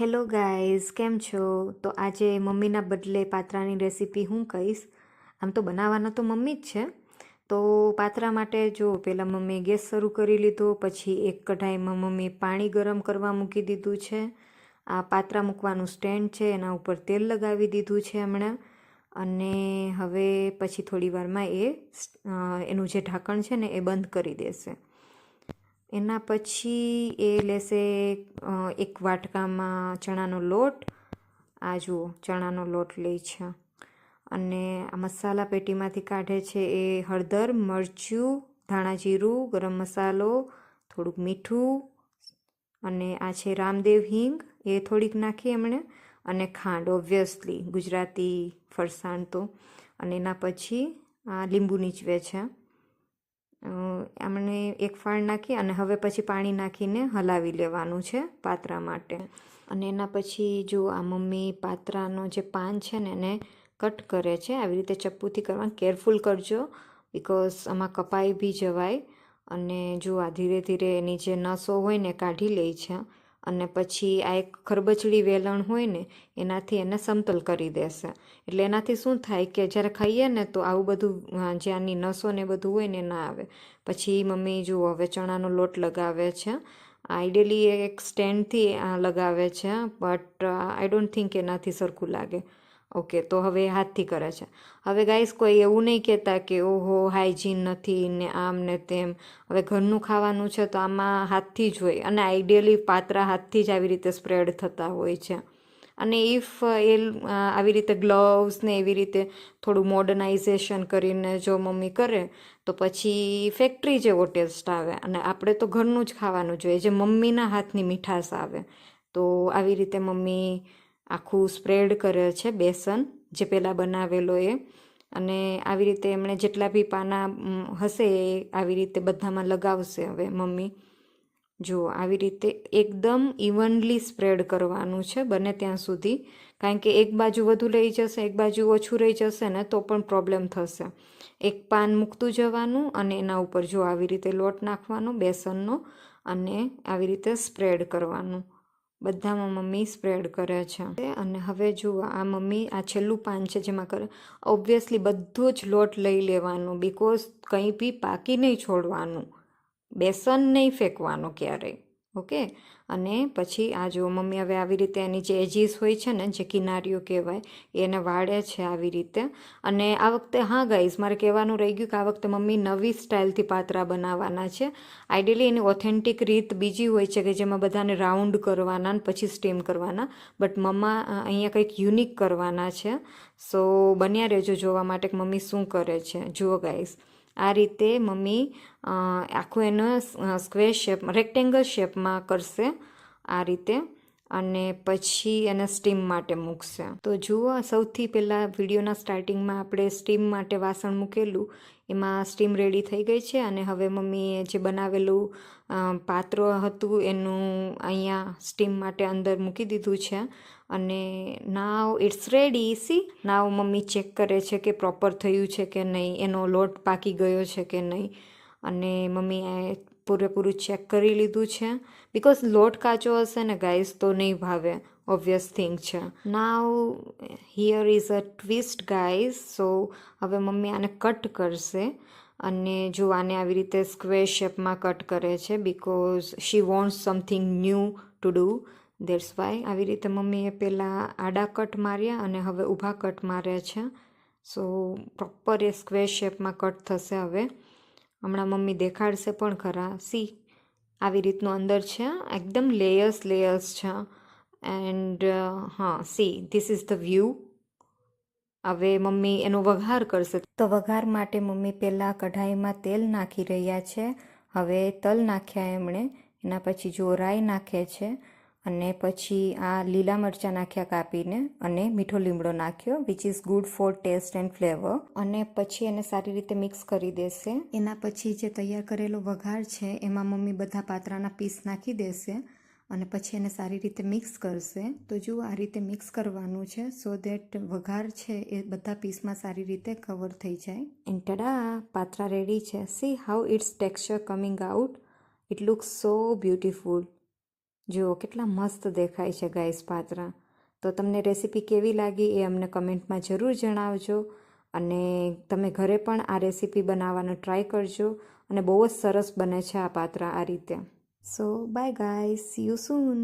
Hello guys, કેમ છો? તો આજે મમ્મીના બદલે પાત્રાની રેસીપી હું કહીશ. આમ તો બનાવવાના તો મમ્મી જ છે. તો પાત્રા માટે જો પહેલાં મમ્મીએ ગેસ શરૂ કરી લીધો, પછી એક કઢાઈમાં મમ્મી પાણી ગરમ કરવા મૂકી દીધું છે. આ પાત્રા મૂકવાનું સ્ટેન્ડ છે, એના ઉપર તેલ લગાવી દીધું છે હમણાં. અને હવે પછી થોડી વારમાં એ એનું જે ઢાંકણ છે ને એ બંધ કરી દેશે. એના પછી એ લેશે એક વાટકામાં ચણાનો લોટ. આ જુઓ, ચણાનો લોટ લે છે. અને આ મસાલા પેટીમાંથી કાઢે છે એ હળદર, મરચું, ધાણા જીરું, ગરમ મસાલો, થોડુંક મીઠું અને આ છે રામદેવ હિંગ. એ થોડીક નાખી એમણે અને ખાંડ, ઓબ્વિયસલી ગુજરાતી ફરસાણ તો. અને એના પછી આ લીંબુ નીચવે છે. આમને એક ફાળ નાખી અને હવે પછી પાણી નાખીને હલાવી લેવાનું છે પાત્રા માટે. અને એના પછી જો આ મમ્મી પાત્રાનો જે પાન છે ને, એને કટ કરે છે, આવી રીતે ચપ્પુથી કરવાનું. કેરફુલ કરજો બિકોઝ આમાં કપાઈ બી જવાય અને જો આ ધીરે ધીરે એની જે નસો હોય ને કાઢી લે છે. અને પછી આ એક ખરબચડી વેલણ હોય ને, એનાથી એને સમતલ કરી દેશે. એટલે એનાથી શું થાય કે જ્યારે ખાઈએ ને, તો આવું બધું જ્યાંની નસો ને બધું હોય ને ના આવે. પછી મમ્મી જુઓ, હવે ચણાનો લોટ લગાવે છે. આઈડિયલી એક સ્ટેન્ડથી લગાવે છે બટ આઈ ડોન્ટ થિંક એનાથી સરખું લાગે. ઓકે, તો હવે હાથથી કરે છે. હવે ગાઈસ કોઈ એવું નહીં કહેતા કે, ઓહો હાઇજીન નથી ને આમ ને તેમ. હવે ઘરનું ખાવાનું છે તો આમાં હાથથી જ હોય અને આઈડિયલી પાત્રા હાથથી જ આવી રીતે સ્પ્રેડ થતા હોય છે. અને ઇફ એ આવી રીતે ગ્લવ્સ ને એવી રીતે થોડું મોડર્નાઇઝેશન કરીને જો મમ્મી કરે, તો પછી ફેક્ટરી જેવો ટેસ્ટ આવે, અને આપણે તો ઘરનું જ ખાવાનું જોઈએ, જે મમ્મીના હાથની મીઠાશ આવે, તો આવી રીતે મમ્મી આખું સ્પ્રેડ કર્યો છે બેસન, જે પહેલાં બનાવેલો એ. અને આવી રીતે એમણે જેટલા બી પાના હશે એ આવી રીતે બધામાં લગાવશે હવે મમ્મી. જુઓ આવી રીતે એકદમ ઇવનલી સ્પ્રેડ કરવાનું છે બને ત્યાં સુધી. કારણ કે એક બાજુ વધુ રહી જશે, એક બાજુ ઓછું રહી જશે ને તો પણ પ્રોબ્લેમ થશે. એક પાન મૂકતું જવાનું અને એના ઉપર જો આવી રીતે લોટ નાખવાનો, બેસનનો, અને આવી રીતે સ્પ્રેડ કરવાનું. બધામાં મમ્મી સ્પ્રેડ કરે છે. અને હવે જુઓ, આ મમ્મી, આ છેલ્લું પાન છે જેમાં કરે ઓબ્વિયસલી બધો જ લોટ લઈ લેવાનું બિકોઝ કંઈ બી પાકી નહીં છોડવાનું. બેસન નહીં ફેંકવાનું ક્યારેય. ઓકે? અને પછી આ જો મમ્મી હવે આવી રીતે એની જે એજીસ હોય છે ને, જે કિનારીઓ કહેવાય, એને વાળે છે આવી રીતે. અને આ વખતે, હા ગાઈઝ મારે કહેવાનું રહી ગયું કે આ વખતે મમ્મી નવી સ્ટાઇલથી પાત્રા બનાવવાના છે. આઈડિયલી એની ઓથેન્ટિક રીત બીજી હોય છે કે જેમાં બધાને રાઉન્ડ કરવાના ને પછી સ્ટીમ કરવાના. બટ મમ્મા અહીંયા કંઈક યુનિક કરવાના છે. સો બન્યા રહેજો જોવા માટે કે મમ્મી શું કરે છે. જુઓ ગાઈઝ આ રીતે મમ્મી આખું એનો સ્ક્વેર શેપ રેક્ટેંગલ શેપમાં કરશે આ રીતે. અને પછી એને સ્ટીમ માટે મૂકશે. તો જુઓ સૌથી પહેલાં વિડીયોના સ્ટાર્ટિંગમાં આપણે સ્ટીમ માટે વાસણ મૂકેલું. એમાં સ્ટીમ રેડી થઈ ગઈ છે અને હવે મમ્મીએ જે બનાવેલું પાત્ર હતું એનું અહીંયા સ્ટીમ માટે અંદર મૂકી દીધું છે. અને now it's ready see now mummy check કરે છે કે પ્રોપર થયું છે કે નહીં, એનો લોટ પાકી ગયો છે કે નહીં. અને મમ્મીએ પૂરેપૂરું ચેક કરી લીધું છે. બિકોઝ લોટ કાચો હશે ને ગાઈસ તો નહીં ભાવે. ઓબ્વિયસ થિંગ છે. Now here is a twist guys so હવે મમ્મી આને કટ કરશે અને જો આને આવી રીતે સ્ક્વેર શેપમાં કટ કરે છે because she wants something new to do that's why આવી રીતે મમ્મીએ પહેલાં આડા કટ માર્યા અને હવે ઊભા કટ માર્યા છે. સો પ્રોપર એ સ્ક્વેર શેપમાં કટ થશે હવે. હમણાં મમ્મી દેખાડશે પણ ખરા. સી, આવી રીતનું અંદર છે. એકદમ લેયર્સ લેયર્સ છે. એન્ડ, હા, see, this is the view. હવે મમ્મી એનો વઘાર કરશે. તો વઘાર માટે મમ્મી પહેલાં કઢાઈમાં તેલ નાખી રહ્યા છે. હવે તલ નાખ્યા એમણે. એના પછી જો રાઈ નાખે છે. અને પછી આ લીલા મરચાં નાખ્યા કાપીને અને મીઠો લીમડો નાખ્યો which is good for taste and flavour અને પછી એને સારી રીતે મિક્સ કરી દેશે. એના પછી જે તૈયાર કરેલો વઘાર છે એમાં મમ્મી બધા પાત્રાના પીસ નાખી દેશે અને પછી એને સારી રીતે મિક્સ કરશે. તો જુઓ આ રીતે મિક્સ કરવાનું છે સો દેટ વઘાર છે એ બધા પીસમાં સારી રીતે કવર થઈ જાય. ઇન્ટડા ટડા પાત્રા રેડી છે. See how it's texture coming out it looks so beautiful જુઓ, કેટલા મસ્ત દેખાય છે ગાઈસ પાત્રા. તો તમને રેસીપી કેવી લાગી એ અમને કમેન્ટમાં જરૂર જણાવજો અને તમે ઘરે પણ આ રેસીપી બનાવવાનો ટ્રાય કરજો અને બહુ જ સરસ બને છે આ પાત્ર આ રીતે. So bye guys see you soon